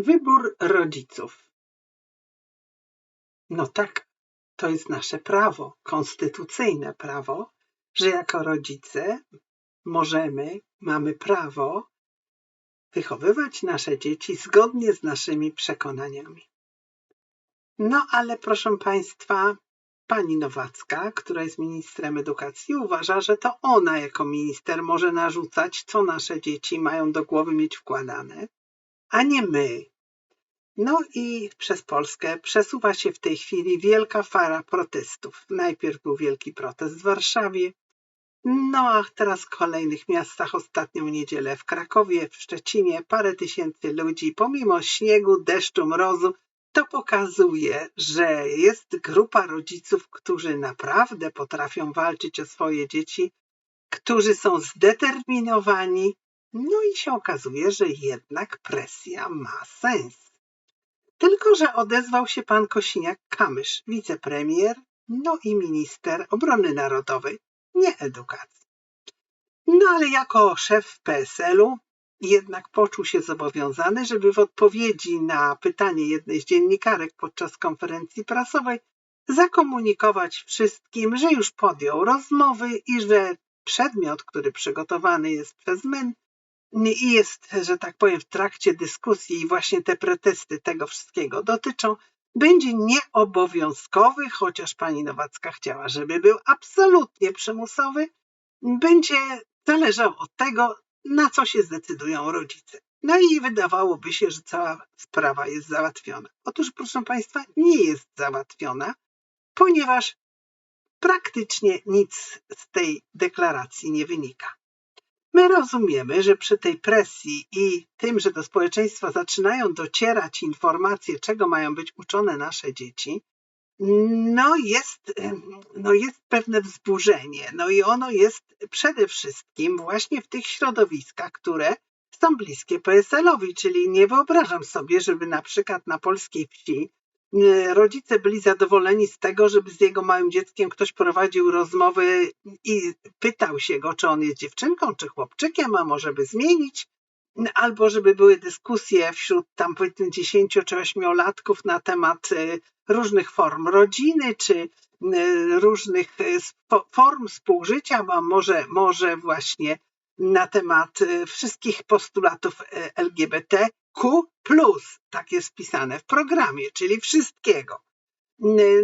Wybór rodziców. No tak, to jest nasze prawo, konstytucyjne prawo, że jako rodzice możemy, mamy prawo wychowywać nasze dzieci zgodnie z naszymi przekonaniami. No ale proszę Państwa, pani Nowacka, która jest ministrem edukacji, uważa, że to ona jako minister może narzucać, co nasze dzieci mają do głowy mieć wkładane, a nie my. No i przez Polskę przesuwa się w tej chwili wielka fala protestów. Najpierw był wielki protest w Warszawie, no a teraz w kolejnych miastach, ostatnią niedzielę w Krakowie, w Szczecinie, parę tysięcy ludzi, pomimo śniegu, deszczu, mrozu, to pokazuje, że jest grupa rodziców, którzy naprawdę potrafią walczyć o swoje dzieci, którzy są zdeterminowani, no i się okazuje, że jednak presja ma sens. Tylko, że odezwał się pan Kosiniak-Kamysz, wicepremier, no i minister obrony narodowej, nie edukacji. No ale jako szef PSL-u jednak poczuł się zobowiązany, żeby w odpowiedzi na pytanie jednej z dziennikarek podczas konferencji prasowej zakomunikować wszystkim, że już podjął rozmowy i że przedmiot, który przygotowany jest przez MEN i jest, że tak powiem, w trakcie dyskusji i właśnie te pretesty tego wszystkiego dotyczą, będzie nieobowiązkowy, chociaż pani Nowacka chciała, żeby był absolutnie przymusowy, będzie zależał od tego, na co się zdecydują rodzice. No i wydawałoby się, że cała sprawa jest załatwiona. Otóż, proszę Państwa, nie jest załatwiona, ponieważ praktycznie nic z tej deklaracji nie wynika. My rozumiemy, że przy tej presji i tym, że do społeczeństwa zaczynają docierać informacje, czego mają być uczone nasze dzieci, no jest, no jest pewne wzburzenie. No i ono jest przede wszystkim właśnie w tych środowiskach, które są bliskie PSL-owi, czyli nie wyobrażam sobie, żeby na przykład na polskiej wsi rodzice byli zadowoleni z tego, żeby z jego małym dzieckiem ktoś prowadził rozmowy i pytał się go, czy on jest dziewczynką, czy chłopczykiem, a może by zmienić, albo żeby były dyskusje wśród tam powiedzmy 10 czy 8 latków na temat y, różnych form rodziny, czy y, różnych y, form współżycia, a może, może właśnie na temat y, wszystkich postulatów LGBTQ, tak jest wpisane w programie, czyli wszystkiego.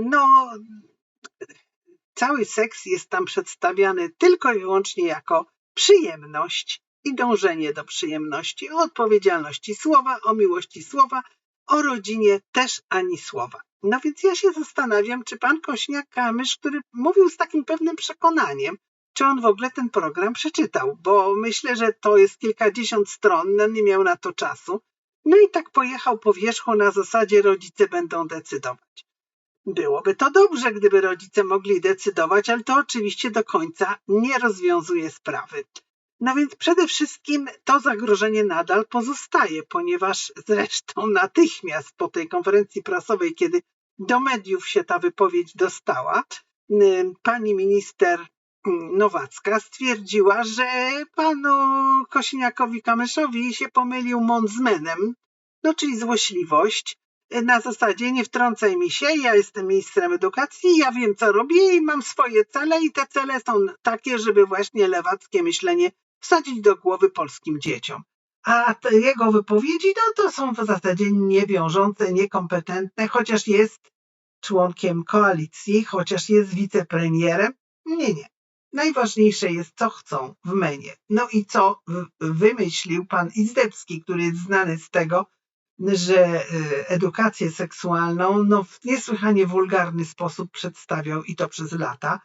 No, cały seks jest tam przedstawiany tylko i wyłącznie jako przyjemność i dążenie do przyjemności, o odpowiedzialności słowa, o miłości słowa, o rodzinie też ani słowa. No więc ja się zastanawiam, czy pan Kośniak-Kamysz, który mówił z takim pewnym przekonaniem, czy on w ogóle ten program przeczytał, bo myślę, że to jest kilkadziesiąt stron, no nie miał na to czasu. No i tak pojechał po wierzchu na zasadzie rodzice będą decydować. Byłoby to dobrze, gdyby rodzice mogli decydować, ale to oczywiście do końca nie rozwiązuje sprawy. No więc przede wszystkim to zagrożenie nadal pozostaje, ponieważ zresztą natychmiast po tej konferencji prasowej, kiedy do mediów się ta wypowiedź dostała, pani minister Nowacka stwierdziła, że panu Kosiniakowi Kamyszowi się pomylił mąd z menem, no czyli złośliwość, na zasadzie nie wtrącaj mi się, ja jestem ministrem edukacji, ja wiem co robię i mam swoje cele i te cele są takie, żeby właśnie lewackie myślenie wsadzić do głowy polskim dzieciom. A jego wypowiedzi, no to są w zasadzie niewiążące, niekompetentne, chociaż jest członkiem koalicji, chociaż jest wicepremierem. Nie, nie. Najważniejsze jest, co chcą w menie. No i co wymyślił pan Izdebski, który jest znany z tego, że y, edukację seksualną no, w niesłychanie wulgarny sposób przedstawiał i to przez lata.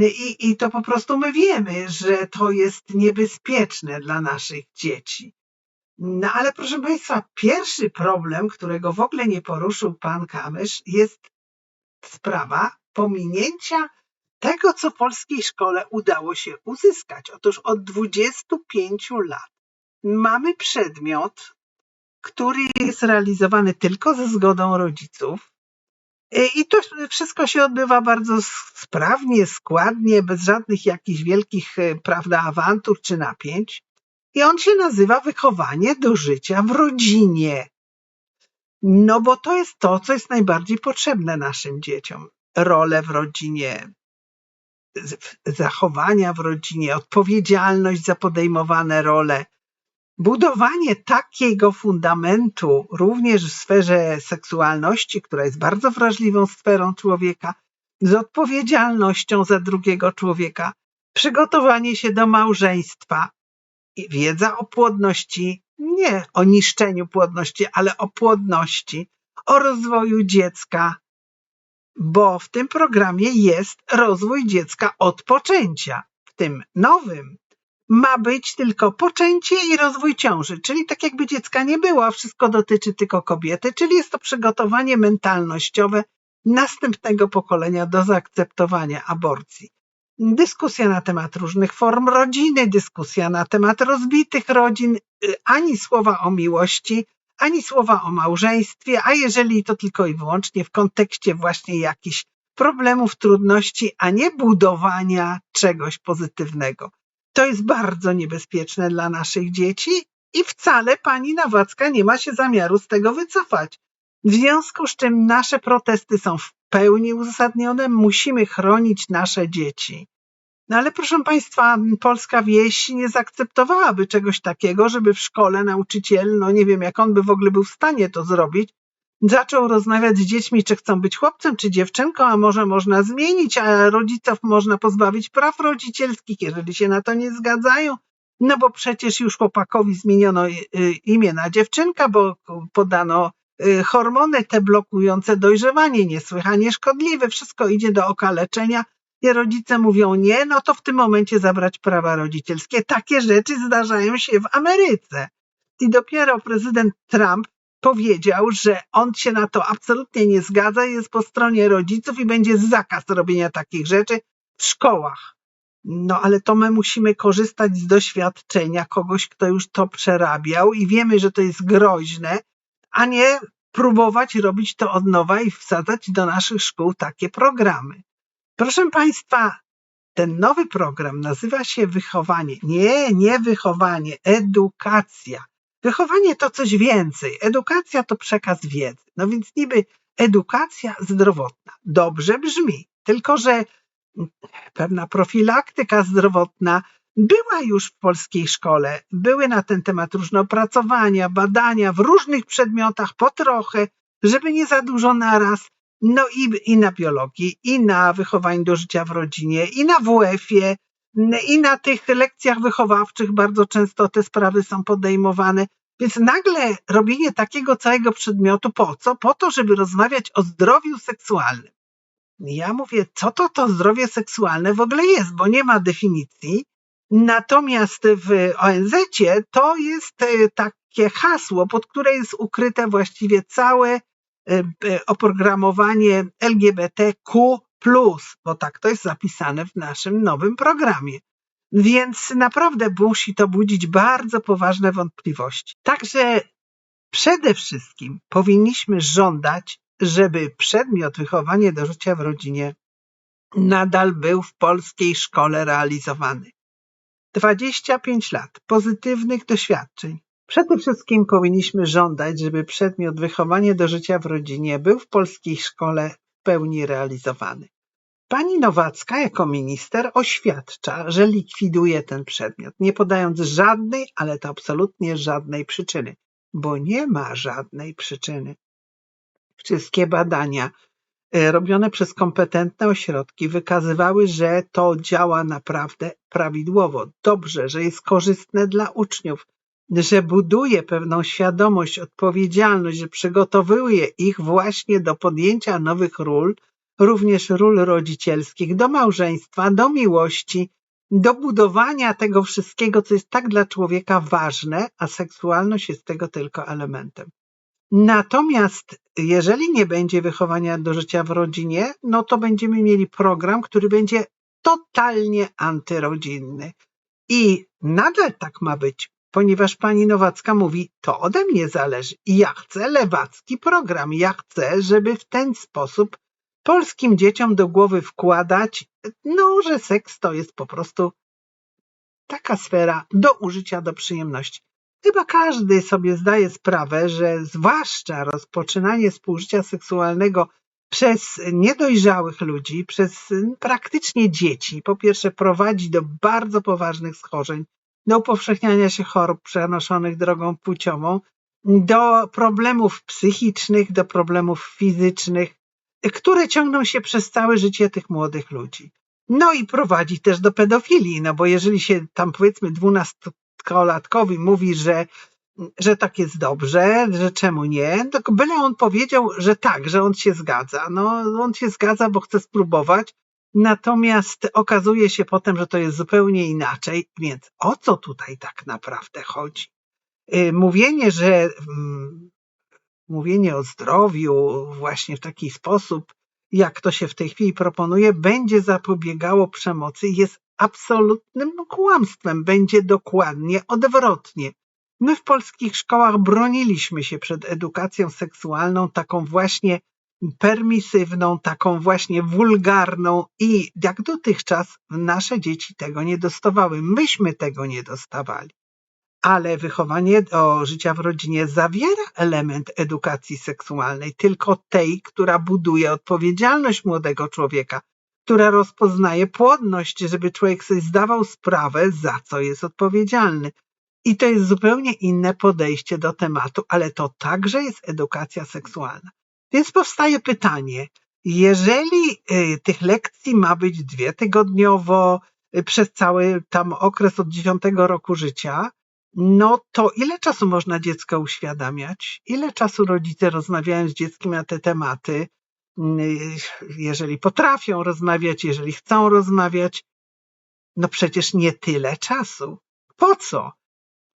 I, I to po prostu my wiemy, że to jest niebezpieczne dla naszych dzieci. No ale proszę Państwa, pierwszy problem, którego w ogóle nie poruszył pan Kamysz, jest sprawa pominięcia tego, co polskiej szkole udało się uzyskać. Otóż od 25 lat mamy przedmiot, który jest realizowany tylko ze zgodą rodziców, E, I to wszystko się odbywa bardzo sprawnie, składnie, bez żadnych jakichś wielkich, e, prawda, awantur czy napięć. I on się nazywa wychowanie do życia w rodzinie. No bo to jest to, co jest najbardziej potrzebne naszym dzieciom. Role w rodzinie, zachowania w rodzinie, odpowiedzialność za podejmowane role, budowanie takiego fundamentu również w sferze seksualności, która jest bardzo wrażliwą sferą człowieka, z odpowiedzialnością za drugiego człowieka, przygotowanie się do małżeństwa, wiedza o płodności, nie o niszczeniu płodności, ale o płodności, o rozwoju dziecka, bo w tym programie jest rozwój dziecka od poczęcia. W tym nowym ma być tylko poczęcie i rozwój ciąży, czyli tak jakby dziecka nie było, a wszystko dotyczy tylko kobiety, czyli jest to przygotowanie mentalnościowe następnego pokolenia do zaakceptowania aborcji. Dyskusja na temat różnych form rodziny, dyskusja na temat rozbitych rodzin, y, ani słowa o miłości, ani słowa o małżeństwie, a jeżeli to tylko i wyłącznie w kontekście właśnie jakichś problemów, trudności, a nie budowania czegoś pozytywnego. To jest bardzo niebezpieczne dla naszych dzieci i wcale pani Nawacka nie ma się zamiaru z tego wycofać. W związku z czym nasze protesty są w pełni uzasadnione, musimy chronić nasze dzieci. No ale proszę Państwa, polska wieś nie zaakceptowałaby czegoś takiego, żeby w szkole nauczyciel, no nie wiem jak on by w ogóle był w stanie to zrobić, zaczął rozmawiać z dziećmi, czy chcą być chłopcem, czy dziewczynką, a może można zmienić, a rodziców można pozbawić praw rodzicielskich, jeżeli się na to nie zgadzają. No bo przecież już chłopakowi zmieniono y, y, imię na dziewczynka, bo podano y, hormony te blokujące dojrzewanie, niesłychanie szkodliwe, wszystko idzie do okaleczenia i rodzice mówią nie, no to w tym momencie zabrać prawa rodzicielskie. Takie rzeczy zdarzają się w Ameryce. I dopiero prezydent Trump powiedział, że on się na to absolutnie nie zgadza, jest po stronie rodziców i będzie zakaz robienia takich rzeczy w szkołach. No ale to my musimy korzystać z doświadczenia kogoś, kto już to przerabiał i wiemy, że to jest groźne, a nie próbować robić to od nowa i wsadzać do naszych szkół takie programy. Proszę Państwa, ten nowy program nazywa się wychowanie. Nie, nie wychowanie, edukacja. Wychowanie to coś więcej. Edukacja to przekaz wiedzy. No więc niby edukacja zdrowotna. Dobrze brzmi, tylko że pewna profilaktyka zdrowotna była już w polskiej szkole. Były na ten temat różne opracowania, badania w różnych przedmiotach po trochę, żeby nie za dużo naraz. No i, i na biologii, i na wychowaniu do życia w rodzinie, i na WF-ie, i na tych lekcjach wychowawczych bardzo często te sprawy są podejmowane. Więc nagle robienie takiego całego przedmiotu po co? Po to, żeby rozmawiać o zdrowiu seksualnym. Ja mówię, co to to zdrowie seksualne w ogóle jest, bo nie ma definicji. Natomiast w ONZ to jest e, takie hasło, pod które jest ukryte właściwie całe oprogramowanie LGBTQ, bo tak to jest zapisane w naszym nowym programie. Więc naprawdę musi to budzić bardzo poważne wątpliwości. Także przede wszystkim powinniśmy żądać, żeby przedmiot wychowanie do życia w rodzinie nadal był w polskiej szkole realizowany. 25 lat pozytywnych doświadczeń. Przede wszystkim powinniśmy żądać, żeby przedmiot wychowanie do życia w rodzinie był w polskiej szkole w pełni realizowany. Pani Nowacka jako minister oświadcza, że likwiduje ten przedmiot, nie podając żadnej, ale to absolutnie żadnej przyczyny, bo nie ma żadnej przyczyny. Wszystkie badania e, robione przez kompetentne ośrodki wykazywały, że to działa naprawdę prawidłowo, dobrze, że jest korzystne dla uczniów, że buduje pewną świadomość, odpowiedzialność, że przygotowuje ich właśnie do podjęcia nowych ról, również ról rodzicielskich, do małżeństwa, do miłości, do budowania tego wszystkiego, co jest tak dla człowieka ważne, a seksualność jest tego tylko elementem. Natomiast jeżeli nie będzie wychowania do życia w rodzinie, no to będziemy mieli program, który będzie totalnie antyrodzinny. I nadal tak ma być, ponieważ pani Nowacka mówi, to ode mnie zależy. Ja chcę lewacki program. Ja chcę, żeby w ten sposób polskim dzieciom do głowy wkładać, no, że seks to jest po prostu taka sfera do użycia do przyjemności. Chyba każdy sobie zdaje sprawę, że zwłaszcza rozpoczynanie współżycia seksualnego przez niedojrzałych ludzi, przez praktycznie dzieci, po pierwsze prowadzi do bardzo poważnych schorzeń, do upowszechniania się chorób przenoszonych drogą płciową, do problemów psychicznych, do problemów fizycznych, które ciągną się przez całe życie tych młodych ludzi. No i prowadzi też do pedofilii, no bo jeżeli się tam powiedzmy dwunastolatkowi mówi, że, że tak jest dobrze, że czemu nie, to byle on powiedział, że tak, że on się zgadza. No on się zgadza, bo chce spróbować, natomiast okazuje się potem, że to jest zupełnie inaczej, więc o co tutaj tak naprawdę chodzi? Y, mówienie, że mm, mówienie o zdrowiu właśnie w taki sposób, jak to się w tej chwili proponuje, będzie zapobiegało przemocy, jest absolutnym kłamstwem. Będzie dokładnie odwrotnie. My w polskich szkołach broniliśmy się przed edukacją seksualną, taką właśnie permisywną, taką właśnie wulgarną i jak dotychczas nasze dzieci tego nie dostawały. Myśmy tego nie dostawali ale wychowanie do życia w rodzinie zawiera element edukacji seksualnej, tylko tej, która buduje odpowiedzialność młodego człowieka, która rozpoznaje płodność, żeby człowiek sobie zdawał sprawę, za co jest odpowiedzialny. I to jest zupełnie inne podejście do tematu, ale to także jest edukacja seksualna. Więc powstaje pytanie, jeżeli y, tych lekcji ma być dwie tygodniowo y, przez cały tam okres od dziewiątego roku życia, no to ile czasu można dziecko uświadamiać? Ile czasu rodzice rozmawiają z dzieckiem na te tematy? Mm, jeżeli potrafią rozmawiać, jeżeli chcą rozmawiać, no przecież nie tyle czasu. Po co?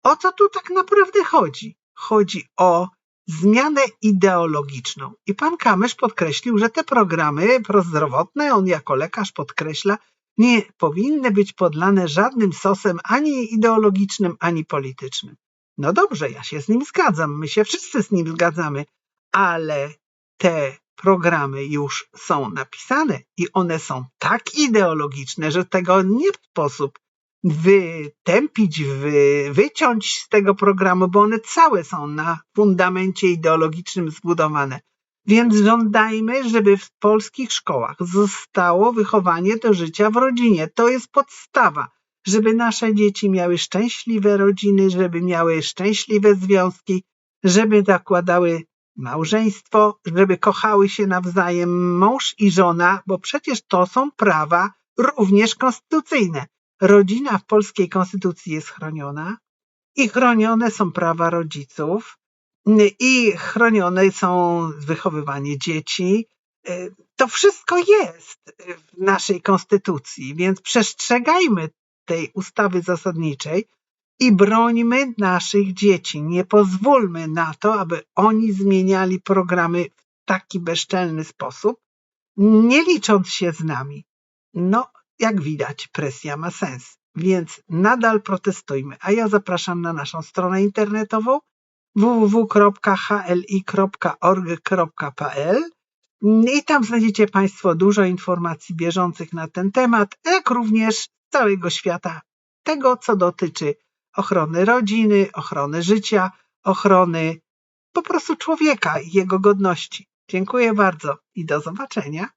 O co tu tak naprawdę chodzi? Chodzi o zmianę ideologiczną. I pan Kamysz podkreślił, że te programy prozdrowotne, on jako lekarz podkreśla, nie powinny być podlane żadnym sosem ani ideologicznym, ani politycznym. No dobrze, ja się z nim zgadzam, my się wszyscy z nim zgadzamy, ale te programy już są napisane i one są tak ideologiczne, że tego nie sposób wytępić, wy, wyciąć z tego programu, bo one całe są na fundamencie ideologicznym zbudowane. Więc żądajmy, żeby w polskich szkołach zostało wychowanie do życia w rodzinie. To jest podstawa, żeby nasze dzieci miały szczęśliwe rodziny, żeby miały szczęśliwe związki, żeby zakładały małżeństwo, żeby kochały się nawzajem mąż i żona, bo przecież to są prawa również konstytucyjne. Rodzina w polskiej konstytucji jest chroniona i chronione są prawa rodziców i chronione są wychowywanie dzieci. E, to wszystko jest w naszej konstytucji, więc przestrzegajmy tej ustawy zasadniczej i brońmy naszych dzieci. Nie pozwólmy na to, aby oni zmieniali programy w taki bezczelny sposób, nie licząc się z nami. No, jak widać, presja ma sens, więc nadal protestujmy. A ja zapraszam na naszą stronę internetową www.hli.org.pl i tam znajdziecie Państwo dużo informacji bieżących na ten temat, jak również całego świata tego, co dotyczy ochrony rodziny, ochrony życia, ochrony po prostu człowieka i jego godności. Dziękuję bardzo i do zobaczenia.